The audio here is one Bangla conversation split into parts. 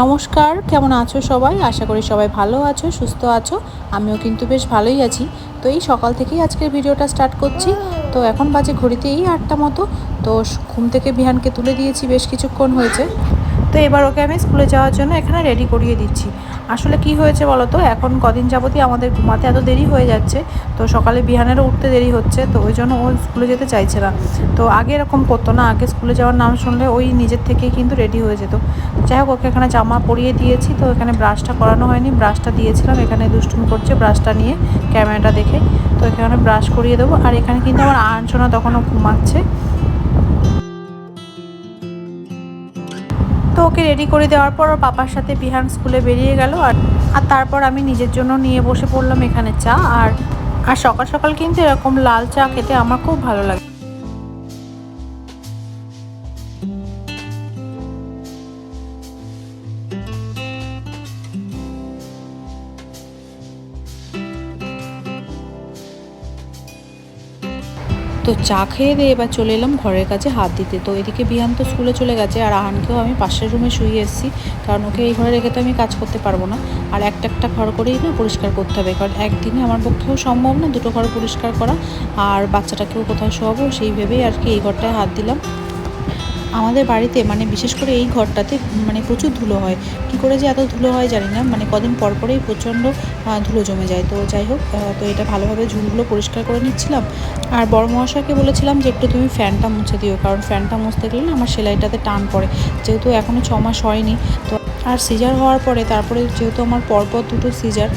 নমস্কার, কেমন আছো সবাই? আশা করি সবাই ভালো আছো, সুস্থ আছো। আমিও কিন্তু বেশ ভালোই আছি। তো এই সকাল থেকেই আজকের ভিডিওটা স্টার্ট করছি। তো এখন বাজে ঘড়িতে এই আটটা মতো। তো ঘুম থেকে বিহানকে তুলে দিয়েছি, বেশ কিছুক্ষণ হয়েছে। তো এবার ওকে আমি স্কুলে যাওয়ার জন্য এখানে রেডি করিয়ে দিচ্ছি। আসলে কি হয়েছে বলো তো এখন কদিন যাবতই আমাদের ঘুমাতে এত দেরি হয়ে যাচ্ছে, তো সকালে বিহানেরও উঠতে দেরি হচ্ছে, তো ওই জন্য ও স্কুলে যেতে চাইছে না। তো আগে এরকম করতো না, আগে স্কুলে যাওয়ার নাম শুনলে ওই নিজের থেকেই কিন্তু রেডি হয়ে যেত। যাই হোক, ওকে এখানে জামা পরিয়ে দিয়েছি, তো এখানে ব্রাশটা করানো হয়নি ব্রাশটা দিয়েছিলাম, এখানে দুষ্টুমি করছে ব্রাশটা নিয়ে ক্যামেরাটা দেখে, তো এখানে ব্রাশ করিয়ে দেবো। আর এখানে কিন্তু আমার আনশোনা তখনও ঘুমাচ্ছে। তো ওকে রেডি করে দেওয়ার পর ওর পাপার সাথে বিহান স্কুলে বেরিয়ে গেল আর আর তারপর আমি নিজের জন্য নিয়ে বসে পড়লাম এখানে চা। আর আর সকাল সকাল কিন্তু এরকম লাল চা খেতে আমার খুব ভালো লাগে। তো চা খেয়ে দিয়ে এবার চলে এলাম ঘরের কাছে হাত দিতে। তো এদিকে বিহান তো স্কুলে চলে গেছে আর আহানকেও আমি পাশের রুমে শুয়ে এসেছি। কারণ ওকে এই ঘরে রেখে তো আমি কাজ করতে পারব না। আর একটা একটা ঘর করেই না পরিষ্কার করতে হবে। কারণ একদিনে আমার পক্ষেও সম্ভব না দুটো ঘর পরিষ্কার করা। আর বাচ্চাটাকেও কোথাও শোয়াবো সেই ভেবেই আর কি এই ঘরটায় হাত দিলাম। আমাদের বাড়িতে মানে বিশেষ করে এই ঘরটাতে মানে প্রচুর ধুলো হয়। কী করে যে এত ধুলো হয় জানি না মানে কদিন পর পরেই প্রচণ্ড ধুলো জমে যায়। তো যাই হোক তো এটা ভালোভাবে ঝুলগুলো পরিষ্কার করে নিচ্ছিলাম। আর বড় মহাশয়কে বলেছিলাম যে, একটু তুমি ফ্যানটা মুছে দিও, কারণ ফ্যানটা মুছতে গেলে না আমার সেলাইটাতে টান পড়ে। যেহেতু এখনও ছ মাস হয়নি, তো আর সিজার হওয়ার পরে, তারপরে যেহেতু আমার পরপর দুটো সিজার,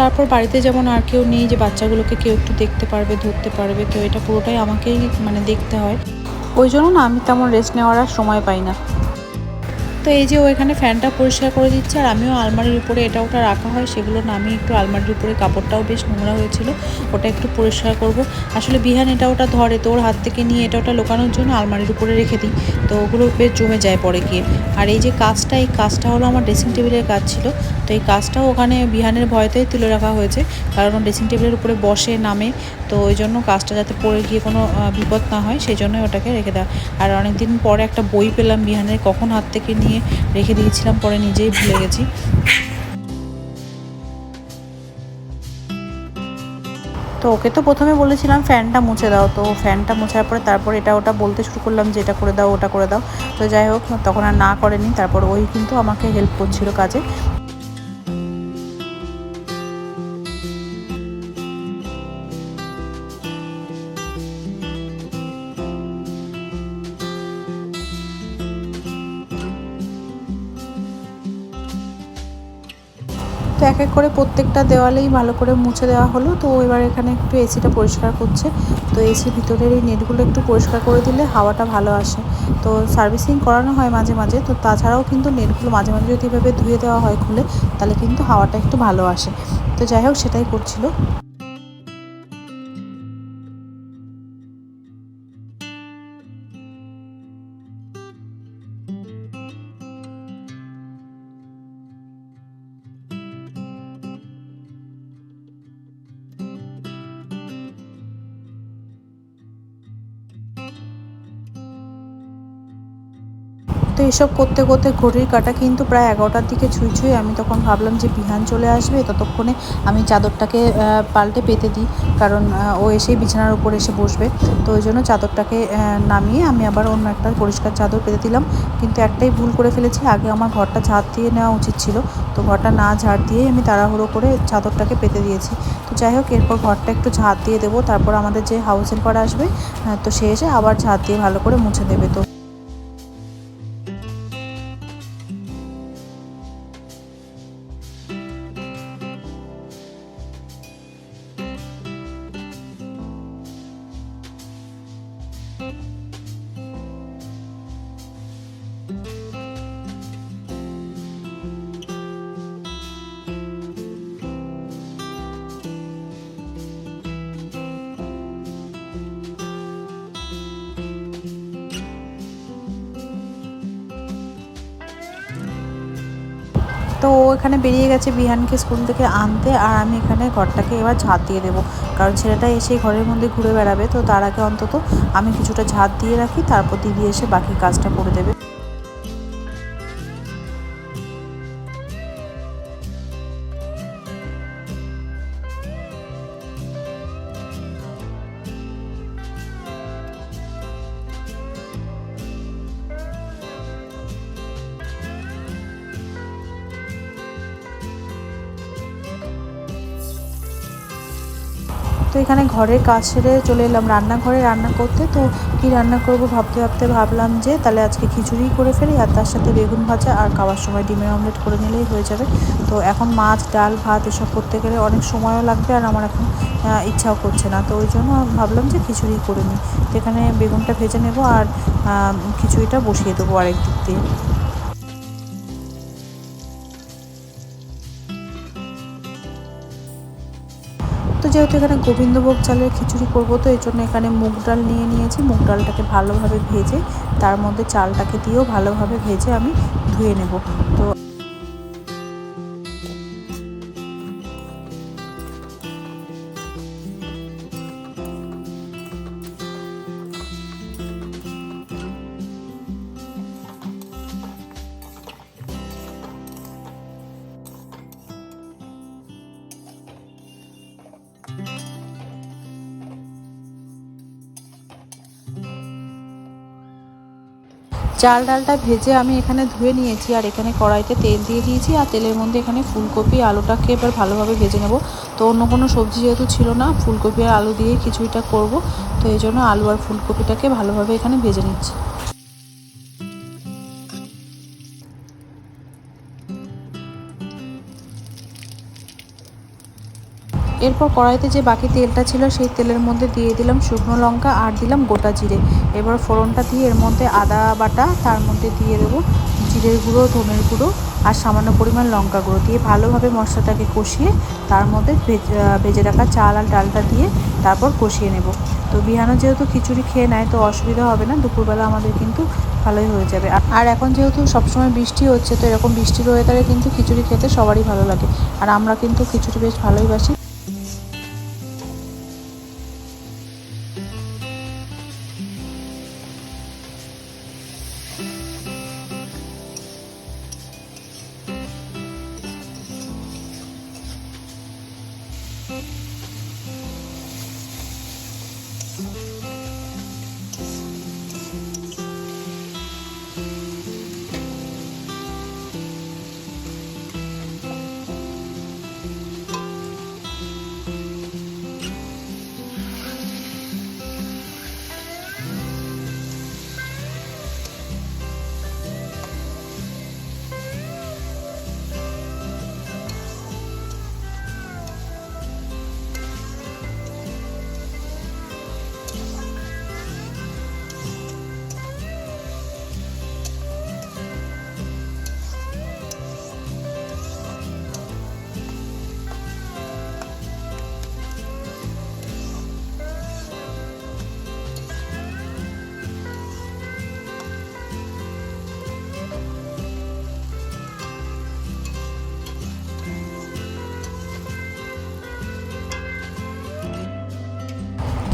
তারপর বাড়িতে যেমন আর কেউ নেই যে, বাচ্চাগুলোকে কেউ একটু দেখতে পারবে, ধরতে পারবে, তো এটা পুরোটাই আমাকেই মানে দেখতে হয়। ওই জন্য না আমি তেমন রেস্ট নেওয়ার আর সময় পাই না। তো এই যে ও এখানে ফ্যানটা পরিষ্কার করে দিচ্ছে আর আমিও আলমারির উপরে এটা ওটা রাখা হয় সেগুলো না আমি একটু আলমারির উপরে কাপড়টাও বেশ নোংরা হয়েছিল, ওটা একটু পরিষ্কার করব। আসলে বিহান এটা ওটা ধরে, তো ওর হাত থেকে নিয়ে এটা ওটা লোকানোর জন্য আলমারির উপরে রেখে দিই, তো ওগুলো বেশ জমে যায় পরে গিয়ে। আর এই যে কাজটা, এই কাজটা হলো আমার ড্রেসিং টেবিলের কাজ ছিল, তো এই কাজটাও ওখানে বিহানের ভয়তেই তুলে রাখা হয়েছে, কারণ ড্রেসিং টেবিলের উপরে বসে, নামে, তো ওই জন্য কাজটা যাতে পড়ে গিয়ে কোনো বিপদ না হয় সেই জন্যই ওটাকে রেখে দেওয়া। আর অনেকদিন পরে একটা বই পেলাম বিহানের, কখন হাত থেকে নিয়ে রেখে দিয়েছিলাম, পরে নিজেই ভুলে গেছি। তো ওকে তো প্রথমে বলেছিলাম, ফ্যানটা মুছে দাও। তো ফ্যানটা মোছার পরে তারপর এটা ওটা বলতে শুরু করলাম যে, এটা করে দাও, ওটা করে দাও। তো যাই হোক, তখন আর না করেনি। তারপর ওই কিন্তু আমাকে হেল্প করছিল কাজে। তো এক এক করে প্রত্যেকটা দেওয়ালেই ভালো করে মুছে দেওয়া হলো। তো এবার এখানে একটু এসিটা পরিষ্কার করছে। তো এসির ভিতরের এই নেটগুলো একটু পরিষ্কার করে দিলে হাওয়াটা ভালো আসে। তো সার্ভিসিং করানো হয় মাঝে মাঝে। তো তাছাড়াও কিন্তু নেটগুলো মাঝে মাঝে যদি এভাবে ধুয়ে দেওয়া হয় খুলে, তাহলে কিন্তু হাওয়াটা একটু ভালো আসে। তো যাই হোক, সেটাই করছিল। এসব করতে করতে ঘড়ির কাটা কিন্তু প্রায় এগারোটার দিকে ছুঁই ছুঁই আমি তখন ভাবলাম যে বিহান চলে আসবে, ততক্ষণে আমি চাদরটাকে পাল্টে পেতে দিই, কারণ ও এসেই বিছানার উপর এসে বসবে। তো ওই জন্য চাদরটাকে নামিয়ে আমি আবার অন্য একটা পরিষ্কার চাদর পেতে দিলাম। কিন্তু একটাই ভুল করে ফেলেছি, আগে আমার ঘরটা ঝাড় দিয়ে নেওয়া উচিত ছিল। তো ঘরটা না ঝাড় দিয়েই আমি তাড়াহুড়ো করে চাদরটাকে পেতে দিয়েছি। তো যাই হোক, এরপর ঘরটা একটু ঝাড় দিয়ে দেবো। তারপর আমাদের যে হাউস হেল্পার আসবে তো সে এসে আবার ঝাড় দিয়ে ভালো করে মুছে দেবে। তো তো ও এখানে বেরিয়ে গেছে বিহানকে স্কুল থেকে আনতে আর আমি এখানে ঘরটাকে এবার ঝাঁত দিয়ে দেবো। কারণ ছেলেটা এসে ঘরের মধ্যে ঘুরে বেড়াবে, তো তার আগে অন্তত আমি কিছুটা ঝাঁত দিয়ে রাখি, তারপর দিদি এসে বাকি কাজটা করে দেবে। তো এখানে ঘরের কাজ সেরে চলে এলাম রান্নাঘরে রান্না করতে। তো কি রান্না করব ভাবতে ভাবতে ভাবলাম যে, তাহলে আজকে খিচুড়ি করে ফেলি আর তার সাথে বেগুন ভাজা আর খাওয়ার সময় ডিমের অমলেট করে নিলেই হয়ে যাবে। তো এখন মাছ, ডাল, ভাত এসব করতে গেলে অনেক সময়ও লাগবে আর আমার এখন ইচ্ছাও করছে না। তো ওই জন্য ভাবলাম যে খিচুড়ি করে নিই। তো এখানে বেগুনটা ভেজে নেব আর খিচুড়িটা বসিয়ে দেবো আরেক দিক দিয়ে। যেহেতু এখানে গোবিন্দভোগ চালের খিচুড়ি করব, তো এই জন্য এখানে মুগ ডাল নিয়ে নিয়েছি। মুগ ডালটাকে ভালোভাবে ভেজে, তার মধ্যে চালটাকে দিয়েও ভালোভাবে ভেজে আমি ধুয়ে নেব। তো চাল ডালটা ভেজে আমি এখানে ধুয়ে নিয়েছি, আর এখানে কড়াইতে তেল দিয়ে দিয়েছি, আর তেলের মধ্যে এখানে ফুলকপি, আলুটাকে এবার ভালোভাবে ভেজে নেব। তো অন্য কোনো সবজি যেহেতু ছিল না, ফুলকপি আর আলু দিয়ে খিচুড়িটা করব, তো এই জন্য আলু আর ফুলকপিটাকে ভালোভাবে এখানে ভেজে নিচ্ছি। এরপর কড়াইতে যে বাকি তেলটা ছিল, সেই তেলের মধ্যে দিয়ে দিলাম শুকনো লঙ্কা আর দিলাম গোটা জিরে। এবার ফোড়নটা দিয়ে এর মধ্যে আদা বাটা, তার মধ্যে দিয়ে দেবো জিরের গুঁড়ো, ধনের গুঁড়ো আর সামান্য পরিমাণ লঙ্কা গুঁড়ো দিয়ে ভালোভাবে মশলাটাকে কষিয়ে তার মধ্যে ভেজে রাখা চাল আর ডালটা দিয়ে তারপর কষিয়ে নেব। তো বিহানো যেহেতু খিচুড়ি খেয়ে নেয়, তো অসুবিধা হবে না, দুপুরবেলা আমাদের কিন্তু ভালোই হয়ে যাবে। আর- আর এখন যেহেতু সবসময় বৃষ্টি হচ্ছে, তো এরকম বৃষ্টির ওয়েদারে কিন্তু খিচুড়ি খেতে সবারই ভালো লাগে। আর আমরা কিন্তু খিচুড়ি বেশ ভালোই বাসি।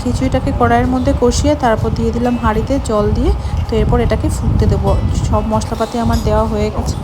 খিচুড়িটাকে কড়াইয়ের মধ্যে কষিয়ে তারপর দিয়ে দিলাম হাঁড়িতে জল দিয়ে তো এরপর এটাকে ফুটতে দেবো। সব মশলাপাতি আমার দেওয়া হয়ে গেছে।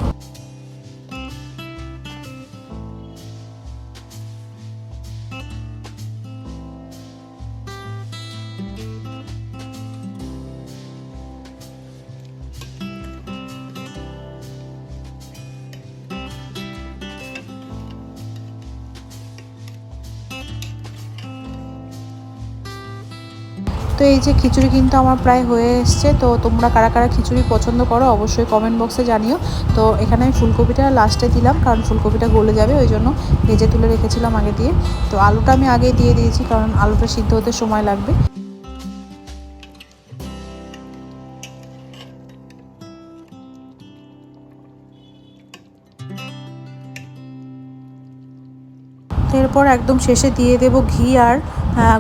এই যে খিচুড়ি কিন্তু আমার প্রায় হয়ে এসছে, তো তোমরা কারা কারা খিচুড়ি পছন্দ করো অবশ্যই কমেন্ট বক্সে জানিও। তো এখানে আমি ফুলকপিটা লাস্টে দিলাম, কারণ ফুলকপিটা গলে যাবে, ওই জন্য ভেজে তুলে রেখেছিলাম আগে দিয়ে। তো আলুটা আমি আগেই দিয়ে দিয়েছি, কারণ আলুটা সিদ্ধ হতে সময় লাগবে। এরপর একদম শেষে দিয়ে দেব ঘি আর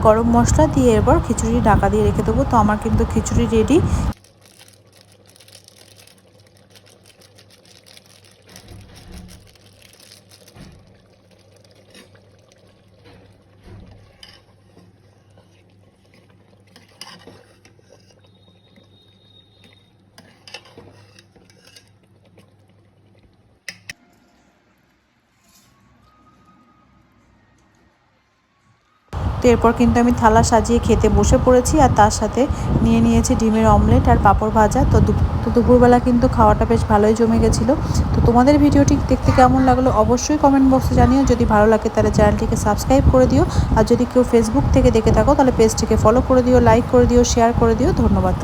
গরম মশলা, দিয়ে এরপর খিচুড়ি, ঢাকা দিয়ে রেখে দেবো। তো আমার কিন্তু খিচুড়ি রেডি তো এরপর কিন্তু আমি থালা সাজিয়ে খেতে বসে পড়েছি আর তার সাথে নিয়ে নিয়েছি ডিমের অমলেট আর পাঁপড় ভাজা। তো তো দুপুরবেলা কিন্তু খাওয়াটা বেশ ভালোই জমে গেছিল। তো তোমাদের ভিডিওটি দেখতে কেমন লাগল অবশ্যই কমেন্ট বক্সে জানিও। যদি ভালো লাগে তাহলে চ্যানেলটিকে সাবস্ক্রাইব করে দিও। আর যদি কেউ ফেসবুক থেকে দেখে থাকো তাহলে পেজটিকে ফলো করে দিও লাইক করে দিও শেয়ার করে দিও। ধন্যবাদ।